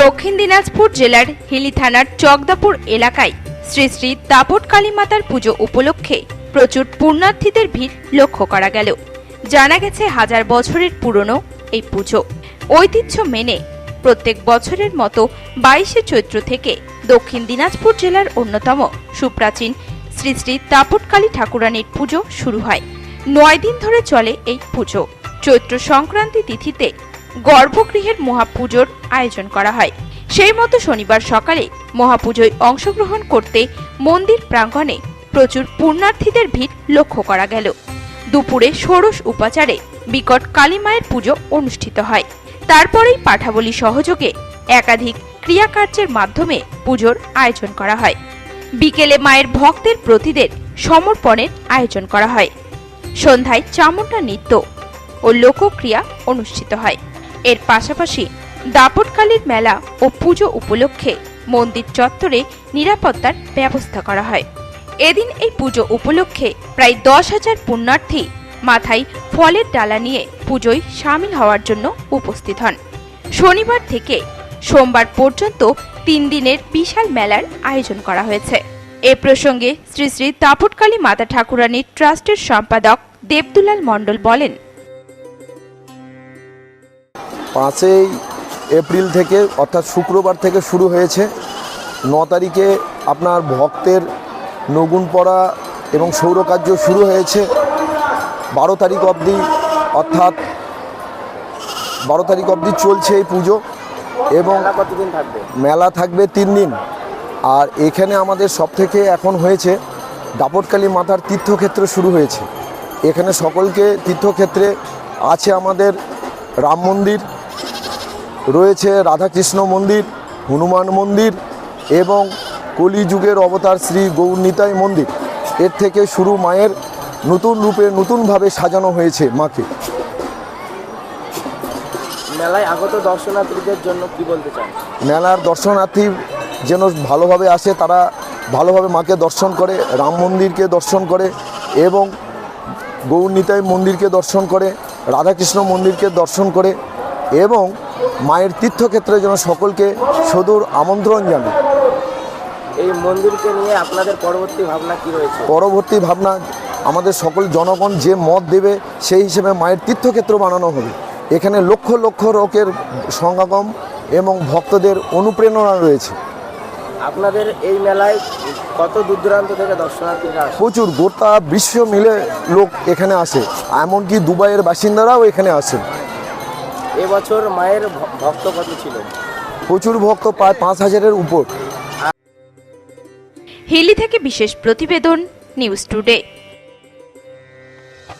দক্ষিণ দিনাজপুর জেলার হিলি থানার চকদাপুর এলাকায় শ্রী শ্রী দাপট কালী মাতার পুজো উপলক্ষে প্রচুর পুণ্যার্থীদের ভিড় লক্ষ্য করা গেল। জানা গেছে হাজার বছরের পুরনো এই পুজো। ঐতিহ্য মেনে প্রত্যেক বছরের মতো বাইশে চৈত্র থেকে দক্ষিণ দিনাজপুর জেলার অন্যতম সুপ্রাচীন শ্রী শ্রী দাপটকালী ঠাকুরানীর পুজো শুরু হয়। নয় দিন ধরে চলে এই পুজো। চৈত্র সংক্রান্তি তিথিতে গর্ভগৃহের মহাপুজোর আয়োজন করা হয়। সেই মতো শনিবার সকালে মহাপুজোয় অংশগ্রহণ করতে মন্দির প্রাঙ্গণে প্রচুর পুণ্যার্থীদের ভিড় লক্ষ্য করা গেল। দুপুরে ষোড়শ উপাচারে বিকট কালী মায়ের পুজো অনুষ্ঠিত হয়। তারপরেই পাঠাবলী সহযোগে একাধিক ক্রিয়াকার্যের মাধ্যমে পুজোর আয়োজন করা হয়। বিকেলে মায়ের ভক্তের প্রতিদের সমর্পণের আয়োজন করা হয়। সন্ধ্যায় চামুণ্ডা নৃত্য ও লোকক্রিয়া অনুষ্ঠিত হয়। এর পাশাপাশি দাপটকালীর মেলা ও পুজো উপলক্ষে মন্দির চত্বরে নিরাপত্তার ব্যবস্থা করা হয়। এদিন এই পুজো উপলক্ষে প্রায় দশ হাজার পুণ্যার্থী মাথায় ফলের ডালা নিয়ে পুজোয় সামিল হওয়ার জন্য উপস্থিত হন। শনিবার থেকে সোমবার পর্যন্ত তিন দিনের বিশাল মেলার আয়োজন করা হয়েছে। এ প্রসঙ্গে শ্রী শ্রী তাপটকালী মাতা ঠাকুরানীর ট্রাস্টের সম্পাদক দেবদুলাল মণ্ডল বলেন পাঁচই এপ্রিল থেকে অর্থাৎ শুক্রবার থেকে শুরু হয়েছে। ন তারিখে আপনার ভক্তের নগুন পড়া এবং সৌরকার্য শুরু হয়েছে। বারো তারিখ অবধি অর্থাৎ বারো তারিখ অবধি চলছে এই পুজো এবং মেলা থাকবে? তিন দিন। আর এখানে আমাদের সব থেকে এখন হয়েছে দাপটকালী মাতার তীর্থক্ষেত্র শুরু হয়েছে। এখানে সকলকে তীর্থক্ষেত্রে আছে আমাদের রাম মন্দির রয়েছে রাধাকৃষ্ণ মন্দির হনুমান মন্দির এবং কলিযুগের অবতার শ্রী গৌরনীতাই মন্দির। এর থেকে শুরু মায়ের নতুন রূপে নতুনভাবে সাজানো হয়েছে মাকে। মেলায় আগত দর্শনার্থীদের জন্য কি বলতে চান? মেলার দর্শনার্থী যেন ভালোভাবে আসে তারা ভালোভাবে মাকে দর্শন করে রাম মন্দিরকে দর্শন করে এবং গৌরনীতাই মন্দিরকে দর্শন করে রাধাকৃষ্ণ মন্দিরকে দর্শন করে এবং মায়ের তীর্থক্ষেত্রে যেন সকলকে সদূর আমন্ত্রণ জানায় এই মন্দিরকে নিয়ে আপনাদের পরবর্তী ভাবনা কি রয়েছে? পরবর্তী ভাবনা আমাদের সকল জনগণ যে মত দেবে সেই হিসেবে মায়ের তীর্থক্ষেত্র বানানো হবে। এখানে লক্ষ লক্ষ লোকের সমাগম এবং ভক্তদের অনুপ্রেরণা রয়েছে। আপনাদের এই মেলায় কত দূর দূরান্ত থেকে দর্শনার্থীরা আসে? প্রচুর গোটা বিশ্ব মিলে লোক এখানে আসে। এমনকি দুবাইয়ের বাসিন্দারাও এখানে আসে এবছর মায়ের ভক্ত কত ছিল? প্রচুর ভক্ত প্রায় পাঁচ হাজারের উপর। হিলি থেকে বিশেষ প্রতিবেদন নিউজ টুডে।